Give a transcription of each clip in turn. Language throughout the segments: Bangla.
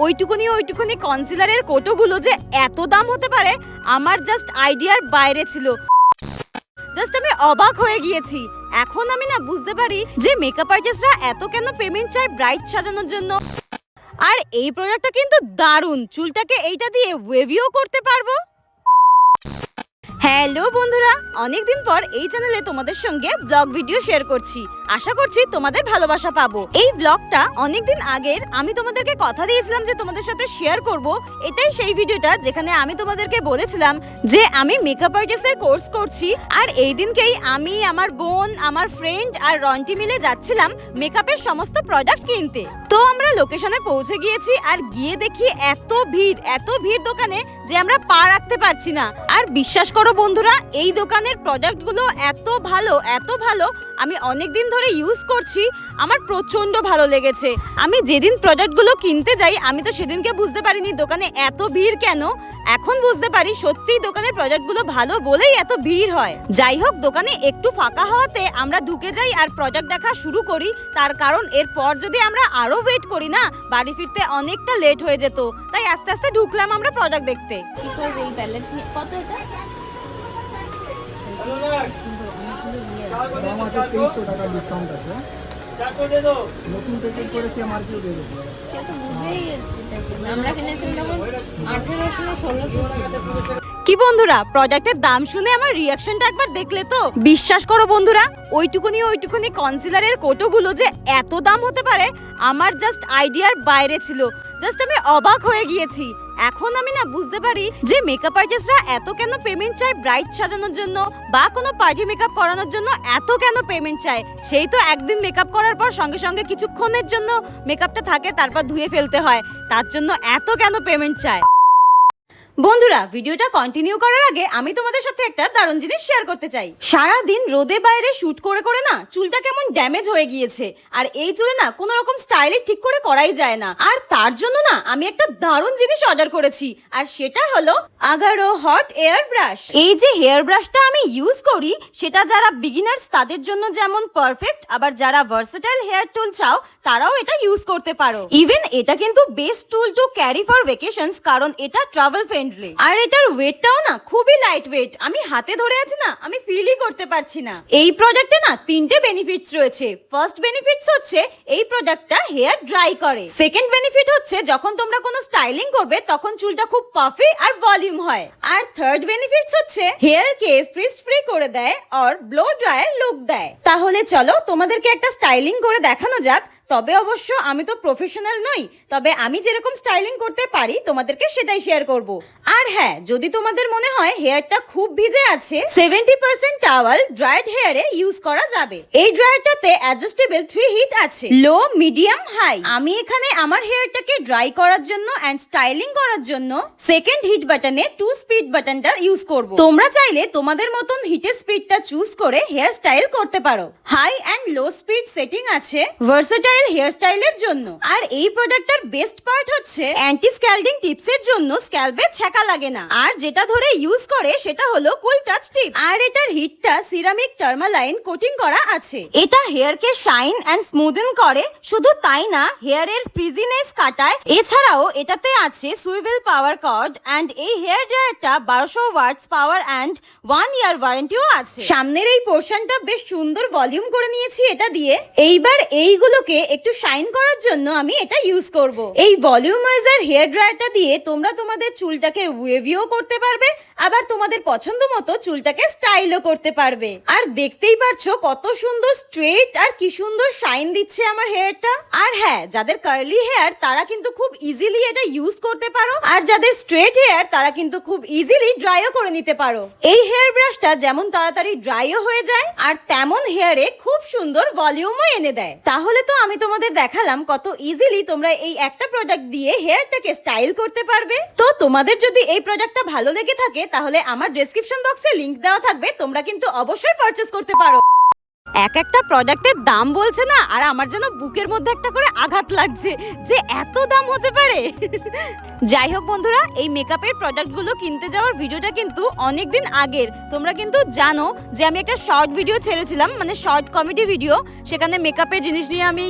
ওইটুকুনি ওইটুকুনি কনসিলারের কোটোগুলো যে এত দাম হতে পারে, আমার জাস্ট আইডিয়ার বাইরে ছিল। জাস্ট আমি অবাক হয়ে গিয়েছি। এখন আমি না বুঝতে পারি যে মেকআপ আর্টিস্টরা এত কেন পেমেন্ট চায় ব্রাইট সাজানোর জন্য। আর এই প্রোডাক্টটা কিন্তু দারুণ। চুলটাকে এইটা দিয়ে ওয়েভিও করতে পারব। হ্যালো বন্ধুরা, অনেকদিন পর এই চ্যানেলে তোমাদের সঙ্গে ব্লগ ভিডিও শেয়ার করছি। আশা করছি তোমাদের ভালোবাসা পাবো। এই ব্লগটা অনেকদিন আগের আমি তোমাদেরকে কথা দিয়েছিলাম যে তোমাদের সাথে শেয়ার করব। এটাই সেই ভিডিওটা যেখানে আমি তোমাদেরকে বলেছিলাম যে আমি মেকআপ আর্টিস্টের কোর্স করছি। আর এই দিনকেই আমি, আমার বোন, আমার ফ্রেন্ড আর রন্টি মিলে যাচ্ছিলাম মেকআপের সমস্ত প্রোডাক্ট কিনতে। তো আমরা লোকেশনে পৌঁছে গিয়েছি আর গিয়ে দেখি এত ভিড় এত ভিড় দোকানে যে আমরা পা রাখতে পারছি না। আর বিশ্বাস করো বন্ধুরা এই দোকানের প্রোডাক্টগুলো এত ভালো এত ভালো আমি অনেক দিন ধরে ইউজ করছি আমার প্রচণ্ড ভালো লেগেছে। আমি যেদিন প্রোডাক্টগুলো কিনতে যাই আমি তো সেদিনকে বুঝতে পারিনি দোকানে এত ভিড় কেন? এখন বুঝতে পারি সত্যিই দোকানের প্রোডাক্টগুলো ভালো বলেই এত ভিড় হয়। যাই হোক দোকানে একটু ফাঁকা হওয়াতে আমরা ঢুকে যাই আর প্রোডাক্ট দেখা শুরু করি। তার কারণ এরপর যদি আমরা আরও ওয়েট করি না বাড়ি ফিরতে অনেকটা লেট হয়ে যেত। তাই আস্তে আস্তে ঢুকলাম আমরা প্রোডাক্ট দেখতে। কি করবে এই প্যালেট নিয়ে? কত এটা? আছে তেইশশো টাকা ডিসকাউন্ট আছে নতুন প্যাকেট করেছে আমরা তখন আঠেরোশো ষোলোশো কি বন্ধুরা, প্রোডাক্টের দাম শুনে আমার রিয়াকশনটা একবার দেখলে তো? বিশ্বাস করো বন্ধুরা, ওইটুকুনি ওইটুকুনি কনসিলারের কোটোগুলো যে এত দাম হতে পারে, আমার জাস্ট আইডিয়ার বাইরে ছিল। জাস্ট আমি অবাক হয়ে গিয়েছি। এখন আমি না বুঝতে পারি যে মেকআপ আর্টিস্টরা এত কেন পেমেন্ট চায় ব্রাইট সাজানোর জন্য, বা কোনো পার্টি মেকআপ করানোর জন্য এত কেন পেমেন্ট চায়? সেই তো একদিন মেকআপ করার পর সঙ্গে সঙ্গে কিছুক্ষণের জন্য মেকআপটা থাকে, তারপর ধুয়ে ফেলতে হয়। তার জন্য এত কেন পেমেন্ট চায়? বন্ধুরা, ভিডিওটা কন্টিনিউ করার আগে আমি তোমাদের সাথে একটা দারুণ জিনিস শেয়ার করতে চাই। সারা দিন রোদে বাইরে শুট করে করে না, চুলটা কেমন ড্যামেজ হয়ে গিয়েছে। আর এই চুলে না কোনো রকম স্টাইলে ঠিক করে করাই যায় না। আর তার জন্য না আমি একটা দারুণ জিনিস অর্ডার করেছি, আর সেটা হলো আগারো হট এয়ার ব্রাশ এই যে হেয়ার ব্রাশটা আমি ইউজ করি, সেটা যারা বিগিনার্স তাদের জন্য যেমন পারফেক্ট আবার যারা ভার্সেটাইল হেয়ার টুল চাও, তারাও এটা ইউজ করতে পারো। ইভেন এটা কিন্তু best tool to carry for vacations কারণ এটা ট্রাভেল ফ্রেন্ডলি আর এটার ওয়েটটাও না, খুবই লাইট ওয়েট আমি হাতে ধরে আছি না, আমি ফিলই করতে পারছি না। এই প্রোডাক্টে না তিনটে বেনিফিটস রয়েছে। ফার্স্ট বেনিফিটস হচ্ছে, এই প্রোডাক্টটা হেয়ার ড্রাই করে। সেকেন্ড বেনিফিট হচ্ছে, যখন তোমরা কোনো স্টাইলিং করবে, তখন চুলটা খুব পাফি আর ভলিউম হয়। আর থার্ড বেনিফিটস হচ্ছে হেয়ারকে ফ্রিজ ফ্রি করে দেয় আর ব্লো ড্রায়ার লুক দেয়। তাহলে চলো, তোমাদেরকে একটা স্টাইলিং করে দেখানো যাক তবে অবশ্য আমি তো প্রফেশনাল নই, তবে আমি যেরকম স্টাইলিং করতে পারি, তোমাদেরকে সেটাই শেয়ার করব। আর হ্যাঁ যদি তোমাদের মনে হয় হেয়ারটা খুব ভিজে আছে সেভেন্টি পার্সেন্ট টাওয়াল ড্রাইড হেয়ারে ইউজ করা যাবে। এই ড্রায়ারটাতে অ্যাডজাস্টেবল থ্রি হিট আছে লো মিডিয়াম হাই আমি এখানে আমার হেয়ারটাকে ড্রাই করার জন্য অ্যান্ড স্টাইলিং করার জন্য সেকেন্ড হিট বাটনে টু স্পিড বাটনটা ইউজ করব। তোমরা চাইলে তোমাদের মতন হিটের স্পিডটা চুজ করে হেয়ার স্টাইল করতে পারো। High and low speed setting আছে ভার্সেটাইল হেয়ার স্টাইলের জন্য। আর এই প্রোডাক্টটার বেস্ট পার্ট হচ্ছে অ্যান্টি স্ক্যালডিং টিপসের জন্য স্ক্যালবে ছ্যাঁকা লাগে না। আর যেটা ধরে ইউজ করে সেটা হলো কুল টাচ টিপ আর এটার হিটটা সিরামিক টার্মালাইন কোটিং করা আছে। এটা হেয়ারকে শাইন অ্যান্ড স্মুদেন করে, শুধু তাই না হেয়ারের ফ্রিজিনেস কাটায়। এছাড়াও এটাতে আছে সুইভেল পাওয়ার কর্ড অ্যান্ড এই হেয়ার ড্রায়ারটা বারোশো watts power and one year ওয়ারেন্টিও আছে। সামনের এই পোর্শনটা বেশ সুন্দর ভলিউম করে নিয়েছি এটা দিয়ে। এইবার এইগুলোকে একটু শাইন করার জন্য আমি এটা ইউজ করব। এই ভলিউমাইজার হেয়ার ড্রায়ারটা দিয়ে তোমরা তোমাদের চুলটাকে ওয়েভিও করতে পারবে, আবার তোমাদের পছন্দ মতো চুলটাকে স্টাইলও করতে পারবে। আর দেখতেই পারছ কত সুন্দর স্ট্রেট আর কি সুন্দর শাইন দিচ্ছে আমার হেয়ারটা আর হ্যাঁ যাদের কার্লি হেয়ার তারা কিন্তু খুব ইজিলি এটা ইউজ করতে পারো। আর যাদের স্ট্রেট হেয়ার তারা কিন্তু খুব ইজিলি ড্রাইও করে নিতে পারো। এই হেয়ার ব্রাশটা যেমন তাড়াতাড়ি ড্রাইও হয়ে যায়, আর তেমন হেয়ারে খুব সুন্দর ভলিউমও এনে দেয়। তাহলে তো আমি তোমাদের দেখালাম কত ইজিলি তোমরা এই একটা প্রোডাক্ট দিয়ে হেয়ারটাকে স্টাইল করতে পারবে। তো তোমাদের যদি এই প্রোডাক্টটা ভালো লেগে থাকে, তাহলে আমার ডেসক্রিপশন বক্সে লিংক দেওয়া থাকবে, তোমরা কিন্তু অবশ্যই পারচেস করতে পারো। এক একটা প্রোডাক্টের দাম বলছে না, আর আমার যেন বুকের মধ্যে একটা করে আঘাত লাগছে যে এত দাম হতে পারে। যাই হোক বন্ধুরা, এই মেকআপের প্রোডাক্টগুলো কিনতে যাওয়ার ভিডিওটা কিন্তু অনেক দিন আগের। তোমরা কিন্তু জানো যে আমি একটা শর্ট ভিডিও ছেড়েছিলাম মানে শর্ট কমেডি ভিডিও, সেখানে মেকআপের জিনিস নিয়ে আমি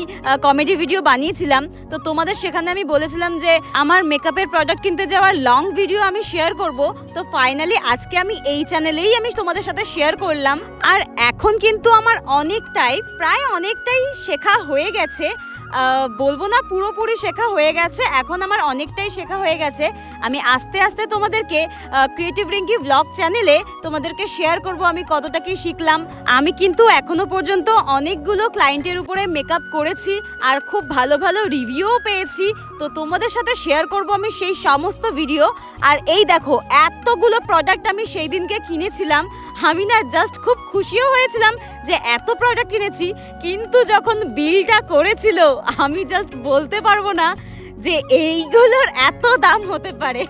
কমেডি ভিডিও বানিয়েছিলাম। তো তোমাদের সেখানে আমি বলেছিলাম যে আমার মেকআপের প্রোডাক্ট কিনতে যাওয়ার লং ভিডিও আমি শেয়ার করব। তো ফাইনালি আজকে আমি এই চ্যানেলেই আমি তোমাদের সাথে শেয়ার করলাম। আর এখন কিন্তু আমার অনেকটাই, প্রায় অনেকটাই শেখা হয়ে গেছে। বলব না পুরোপুরি শেখা হয়ে গেছে, এখন আমার অনেকটাই শেখা হয়ে গেছে। আমি আস্তে আস্তে তোমাদেরকে ক্রিয়েটিভ রিঙ্কি ব্লগ চ্যানেলে তোমাদেরকে শেয়ার করব আমি কতটা কি শিখলাম। আমি কিন্তু এখনও পর্যন্ত অনেকগুলো ক্লায়েন্টের উপরে মেকআপ করেছি আর খুব ভালো ভালো রিভিউও পেয়েছি। তো তোমাদের সাথে শেয়ার করব আমি সেই সমস্ত ভিডিও আর এই দেখো, এতগুলো প্রোডাক্ট আমি সেই দিনকে কিনেছিলাম। আমি না জাস্ট খুব খুশিও হয়েছিলাম যে এত প্রোডাক্ট কিনেছি কিন্তু যখন বিলটা করেছিল আমি জাস্ট বলতে পারব না যে এইগুলোর এত দাম হতে পারে।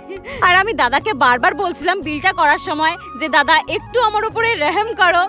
আর আমি দাদাকে বারবার বলছিলাম বিলটা করার সময় যে, দাদা, একটু আমার উপরে রেহেম করো।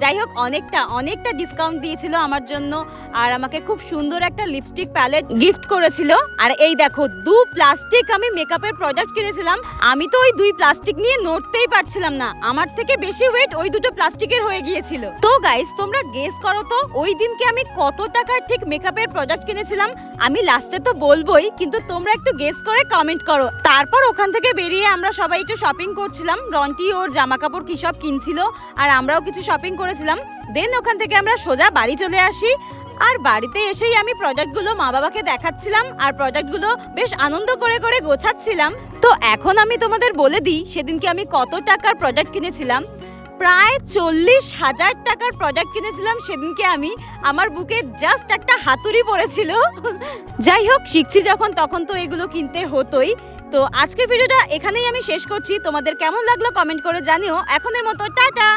যাই হোক, অনেকটা অনেকটা ডিসকাউন্ট দিয়েছিল আমার জন্য। আর আমাকে খুব সুন্দর একটা লিপস্টিক প্যালেট গিফট করেছিল। আর এই দেখো, দু প্লাস্টিক আমি মেকআপের প্রোডাক্ট কিনেছিলাম। আমি তো ওই দুই প্লাস্টিক নিয়ে নড়তেই পারছিলাম না। আমার থেকে বেশি ওয়েট ওই দুটো প্লাস্টিকের হয়ে গিয়েছিল। তো গাইস তোমরা গেস করো তো, ওই দিনকে আমি কত টাকার ঠিক মেকআপের প্রোডাক্ট কিনেছিলাম? আমি লাস্টে তো বলবোই কিন্তু তোমরা একটু গেস করে কমেন্ট করো। তারপর ওখান থেকে বেরিয়ে আমরা সবাই একটু শপিং করছিলাম। রন্টি, ওর জামা কাপড় কি সব কিনছিল, আর আমরাও কিছু শপিং করেছিলাম। দেন ওখান থেকে আমরা সোজা বাড়ি চলে আসি। আর বাড়িতে এসেই আমি প্রোডাক্টগুলো মা বাবাকে দেখাচ্ছিলাম, আর প্রোডাক্টগুলো বেশ আনন্দ করে করে গোছাচ্ছিলাম। তো এখন আমি তোমাদের বলে দিই, সেদিনকে আমি কত টাকার প্রোডাক্ট কিনেছিলাম। প্রায় চল্লিশ হাজার টাকার প্রোডাক্ট কিনেছিলাম সেদিনকে আমি। আমার বুকে জাস্ট একটা হাতুড়ি পড়েছিল। যাই হোক, শিখছি যখন, তখন তো এগুলো কিনতে হতোই। তো আজকের ভিডিওটা এখানেই আমি শেষ করছি। তোমাদের কেমন লাগল কমেন্ট করে জানিও। এখনের মতো, টাটা!